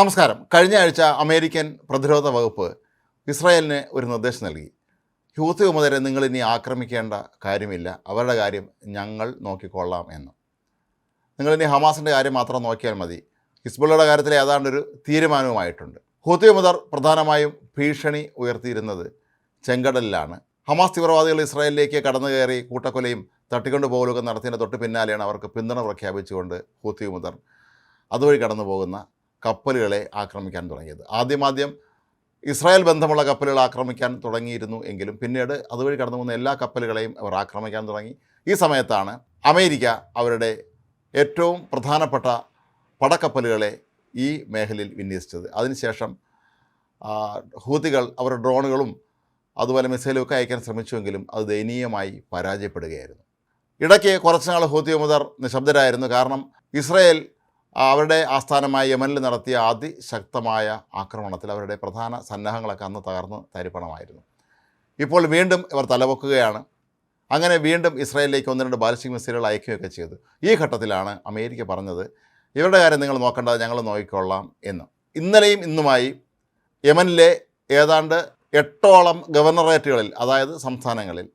നമസ്കാരം. കഴിഞ്ഞ ആഴ്ച അമേരിക്കൻ പ്രതിരോധ വകുപ്പ് ഇസ്രായേലിന് ഒരു നിർദ്ദേശം നൽകി. ഹൂത്തി വിമതരെ നിങ്ങൾ ഇനി ആക്രമിക്കേണ്ട കാര്യമില്ല. അവരുടെ കാര്യം ഞങ്ങൾ നോക്കിക്കൊള്ളാം എന്ന്. നിങ്ങളിനി ഹമാസിന്റെ കാര്യം മാത്രം നോക്കിയാൽ മതി. ഹിസ്ബുള്ളയുടെ കാര്യത്തിൽ ഏതാണ്ടൊരു തീരുമാനവുമായിട്ടുണ്ട്. ഹൂത്തി വിമതർ പ്രധാനമായും ഭീഷണി ഉയർത്തിയിരുന്നത് ചെങ്കടലിലാണ്. ഹമാസ് തീവ്രവാദികൾ ഇസ്രായേലിലേക്ക് കടന്നു കയറി കൂട്ടക്കൊലയും തട്ടിക്കൊണ്ടുപോകലൊക്കെ നടത്തിയതിന്റെ തൊട്ട് പിന്നാലെയാണ് അവർക്ക് പിന്തുണ പ്രഖ്യാപിച്ചുകൊണ്ട് ഹൂത്തി വിമതർ അതുവഴി കടന്നു പോകുന്ന കപ്പലുകളെ ആക്രമിക്കാൻ തുടങ്ങിയത്. ആദ്യമാദ്യം ഇസ്രായേൽ ബന്ധമുള്ള കപ്പലുകൾ ആക്രമിക്കാൻ തുടങ്ങിയിരുന്നു എങ്കിലും പിന്നീട് അതുവഴി കടന്നു പോകുന്ന എല്ലാ കപ്പലുകളെയും അവർ ആക്രമിക്കാൻ തുടങ്ങി. ഈ സമയത്താണ് അമേരിക്ക അവരുടെ ഏറ്റവും പ്രധാനപ്പെട്ട പടക്കപ്പലുകളെ ഈ മേഖലയിൽ വിന്യസിച്ചത്. അതിനുശേഷം ഹൂതികൾ അവരുടെ ഡ്രോണുകളും അതുപോലെ മിസൈലും ഒക്കെ അയക്കാൻ ശ്രമിച്ചുവെങ്കിലും അത് ദയനീയമായി പരാജയപ്പെടുകയായിരുന്നു. ഇടയ്ക്ക് കുറച്ചുനാൾ ഹൂതി മുതർ നിശബ്ദരായിരുന്നു. കാരണം ഇസ്രയേൽ അവരുടെ ആസ്ഥാനമായ യമനിൽ നടത്തിയ അതിശക്തമായ ആക്രമണത്തിൽ അവരുടെ പ്രധാന സന്നാഹങ്ങളൊക്കെ അന്ന് തകർന്ന് തരിപ്പണമായിരുന്നു. ഇപ്പോൾ വീണ്ടും ഇവർ തലപൊക്കുകയാണ് അങ്ങനെ വീണ്ടും ഇസ്രായേലിലേക്ക് ഒന്ന് രണ്ട് ബാലിസ്റ്റിക് മിസൈലുകൾ അയക്കുകയൊക്കെ ചെയ്തു. ഈ ഘട്ടത്തിലാണ് അമേരിക്ക പറഞ്ഞത് ഇവരുടെ കാര്യം നിങ്ങൾ നോക്കേണ്ടത് ഞങ്ങൾ നോക്കിക്കൊള്ളാം എന്ന്. ഇന്നലെയും ഇന്നുമായി യമനിലെ ഏതാണ്ട് എട്ടോളം ഗവർണറേറ്റുകളിൽ അതായത് സംസ്ഥാനങ്ങളിൽ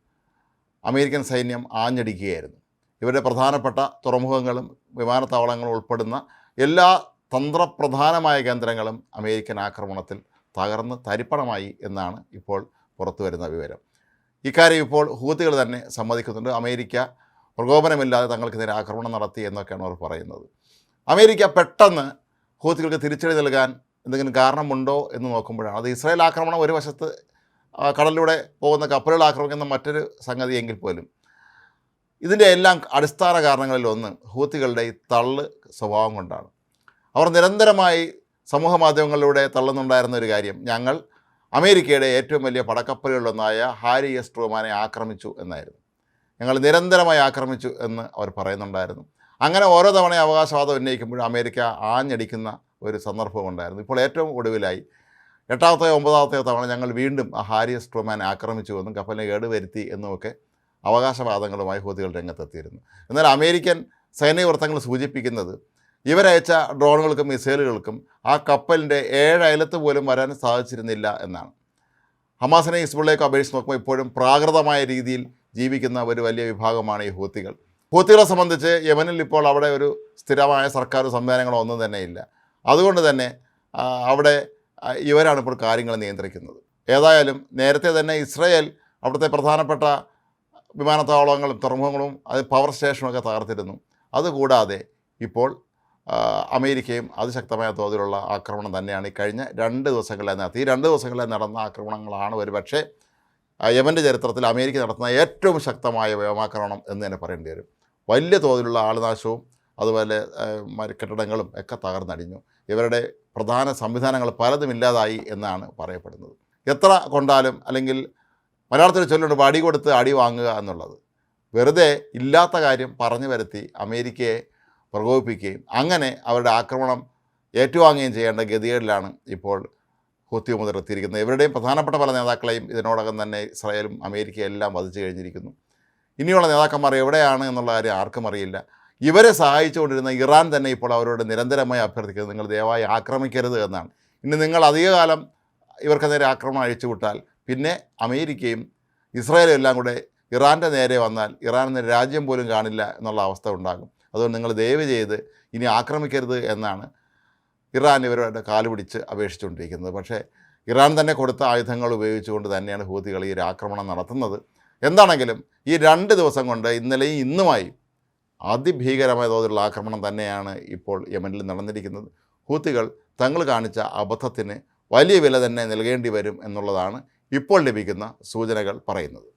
അമേരിക്കൻ സൈന്യം ആഞ്ഞടിക്കുകയായിരുന്നു. ഇവരുടെ പ്രധാനപ്പെട്ട തുറമുഖങ്ങളും വിമാനത്താവളങ്ങളും ഉൾപ്പെടുന്ന എല്ലാ തന്ത്രപ്രധാനമായ കേന്ദ്രങ്ങളും അമേരിക്കൻ ആക്രമണത്തിൽ തകർന്ന് തരിപ്പണമായി എന്നാണ് ഇപ്പോൾ പുറത്തു വരുന്ന വിവരം. ഇക്കാര്യം ഇപ്പോൾ ഹൂത്തികൾ തന്നെ സമ്മതിക്കുന്നുണ്ട്. അമേരിക്ക പ്രകോപനമില്ലാതെ തങ്ങൾക്കെതിരെ ആക്രമണം നടത്തി എന്നൊക്കെയാണ് അവർ പറയുന്നത്. അമേരിക്ക പെട്ടെന്ന് ഹൂത്തികൾക്ക് തിരിച്ചടി നൽകാൻ എന്തെങ്കിലും കാരണമുണ്ടോ എന്ന് നോക്കുമ്പോഴാണ്. അത് ഇസ്രായേൽ ആക്രമണം ഒരു വശത്ത് കടലിലൂടെ പോകുന്ന കപ്പലുകൾ ആക്രമിക്കുന്ന മറ്റൊരു സംഗതിയെങ്കിൽ പോലും ഇതിന്റെ എല്ലാം അടിസ്ഥാന കാരണങ്ങളിൽ ഒന്ന് ഹൂത്തികളുടെ ഈ തള്ള് സ്വഭാവം കൊണ്ടാണ്. അവർ നിരന്തരമായി സമൂഹ മാധ്യമങ്ങളിലൂടെ തള്ളുന്നുണ്ടായിരുന്ന ഒരു കാര്യം ഞങ്ങൾ അമേരിക്കയുടെ ഏറ്റവും വലിയ പടക്കപ്പലുകളിലൊന്നായ ഹാരി എസ് ട്രൂമാനെ ആക്രമിച്ചു എന്നായിരുന്നു. ഞങ്ങൾ നിരന്തരമായി ആക്രമിച്ചു എന്ന് അവർ പറയുന്നുണ്ടായിരുന്നു. അങ്ങനെ ഓരോ തവണ അവകാശവാദം ഉന്നയിക്കുമ്പോഴും അമേരിക്ക ആഞ്ഞടിക്കുന്ന ഒരു സന്ദർഭം സന്ദർഭമുണ്ടായിരുന്നു ഇപ്പോൾ ഏറ്റവും ഒടുവിലായി എട്ടാമത്തെയോ ഒമ്പതാമത്തെയോ തവണ ഞങ്ങൾ വീണ്ടും ആ ഹാരി എസ് ട്രൂമാനെ ആക്രമിച്ചുവെന്നും കപ്പലിനെ കേടുവരുത്തി എന്നുമൊക്കെ അവകാശവാദങ്ങളുമായി ഹൂതികൾ രംഗത്തെത്തിയിരുന്നു. എന്നാൽ അമേരിക്കൻ സൈനിക വൃത്തങ്ങൾ സൂചിപ്പിക്കുന്നത് ഇവരയച്ച ഡ്രോണുകൾക്കും മിസൈലുകൾക്കും ആ കപ്പലിന്റെ ഏഴ് അയലത്ത് പോലും വരാൻ സാധിച്ചിരുന്നില്ല എന്നാണ്. ഹമാസിനെ ഹിസ്ബുള്ളേക്ക് അപേക്ഷിച്ച് നോക്കുമ്പോൾ ഇപ്പോഴും പ്രാകൃതമായ രീതിയിൽ ജീവിക്കുന്ന ഒരു വലിയ വിഭാഗമാണ് ഈ ഹൂത്തികൾ. ഹൂത്തികളെ സംബന്ധിച്ച് യമനിൽ ഇപ്പോൾ അവിടെ ഒരു സ്ഥിരമായ സർക്കാർ സംവിധാനങ്ങളോ ഒന്നും തന്നെ ഇല്ല. അതുകൊണ്ട് തന്നെ അവിടെ ഇവരാണ് ഇപ്പോൾ കാര്യങ്ങൾ നിയന്ത്രിക്കുന്നത്. ഏതായാലും നേരത്തെ തന്നെ ഇസ്രയേൽ അവിടുത്തെ പ്രധാനപ്പെട്ട വിമാനത്താവളങ്ങളും തുറമുഖങ്ങളും അത് പവർ സ്റ്റേഷനും ഒക്കെ തകർത്തിരുന്നു. അതുകൂടാതെ ഇപ്പോൾ അമേരിക്കയും അതിശക്തമായ തോതിലുള്ള ആക്രമണം തന്നെയാണ്. ഈ കഴിഞ്ഞ രണ്ട് ദിവസങ്ങളിലായി നടത്തി. ഈ രണ്ട് ദിവസങ്ങളിലായി നടന്ന ആക്രമണങ്ങളാണ് ഒരു പക്ഷേ യമന്റെ ചരിത്രത്തിൽ അമേരിക്ക നടത്തുന്ന ഏറ്റവും ശക്തമായ വ്യോമാക്രമണം എന്ന് തന്നെ പറയേണ്ടി വരും. വലിയ തോതിലുള്ള ആളുനാശവും അതുപോലെ കെട്ടിടങ്ങളും ഒക്കെ തകർന്നടിഞ്ഞു. ഇവരുടെ പ്രധാന സംവിധാനങ്ങൾ പലതും ഇല്ലാതായി എന്നാണ് പറയപ്പെടുന്നത്. എത്ര കൊണ്ടാലും അല്ലെങ്കിൽ മലയാളത്തിൽ ചൊല്ലുണ്ട് അടി കൊടുത്ത് അടി വാങ്ങുക എന്നുള്ളത്. വെറുതെ ഇല്ലാത്ത കാര്യം പറഞ്ഞു വരുത്തി അമേരിക്കയെ പ്രകോപിപ്പിക്കുകയും അങ്ങനെ അവരുടെ ആക്രമണം ഏറ്റുവാങ്ങുകയും ചെയ്യേണ്ട ഗതികേടിലാണ് ഇപ്പോൾ ഹൂത്തി മുതൽ എത്തിയിരിക്കുന്നത്. ഇവരുടെയും പ്രധാനപ്പെട്ട പല നേതാക്കളെയും ഇതിനോടകം തന്നെ ഇസ്രായേലും അമേരിക്കയും എല്ലാം വധിച്ചു കഴിഞ്ഞിരിക്കുന്നു. ഇനിയുള്ള നേതാക്കന്മാർ എവിടെയാണ് എന്നുള്ള കാര്യം ആർക്കും അറിയില്ല. ഇവരെ സഹായിച്ചുകൊണ്ടിരുന്ന ഇറാൻ തന്നെ ഇപ്പോൾ അവരോട് നിരന്തരമായി അഭ്യർത്ഥിക്കുന്നത് നിങ്ങൾ ദയവായി ആക്രമിക്കരുത് എന്നാണ്. ഇനി നിങ്ങൾ അധികകാലം ഇവർക്കെതിരെ ആക്രമണം അഴിച്ചുവിട്ടാൽ പിന്നെ അമേരിക്കയും ഇസ്രായേലും എല്ലാം കൂടെ ഇറാന്റെ നേരെ വന്നാൽ ഇറാൻ എന്ന രാജ്യം പോലും കാണില്ല എന്നുള്ള അവസ്ഥ ഉണ്ടാകും. അതുകൊണ്ട് നിങ്ങൾ ദയവ് ചെയ്ത് ഇനി ആക്രമിക്കരുത് എന്നാണ് ഇറാൻ ഇവരുടെ കാൽ പിടിച്ച് അപേക്ഷിച്ചുകൊണ്ടിരിക്കുന്നത്. പക്ഷേ ഇറാൻ തന്നെ കൊടുത്ത ആയുധങ്ങൾ ഉപയോഗിച്ചുകൊണ്ട് തന്നെയാണ് ഹൂതികൾ ഈ ഒരു ആക്രമണം നടത്തുന്നത്. എന്താണെങ്കിലും ഈ രണ്ട് ദിവസം കൊണ്ട് ഇന്നലെയും ഇന്നുമായി അതിഭീകരമായ തോതിലുള്ള ആക്രമണം തന്നെയാണ് ഇപ്പോൾ യമനിൽ നടന്നിരിക്കുന്നത്. ഹൂത്തികൾ തങ്ങൾ കാണിച്ച അബദ്ധത്തിന് വലിയ വില തന്നെ നൽകേണ്ടി വരും എന്നുള്ളതാണ് ഇപ്പോൾ ലഭിക്കുന്ന സൂചനകൾ പറയുന്നത്.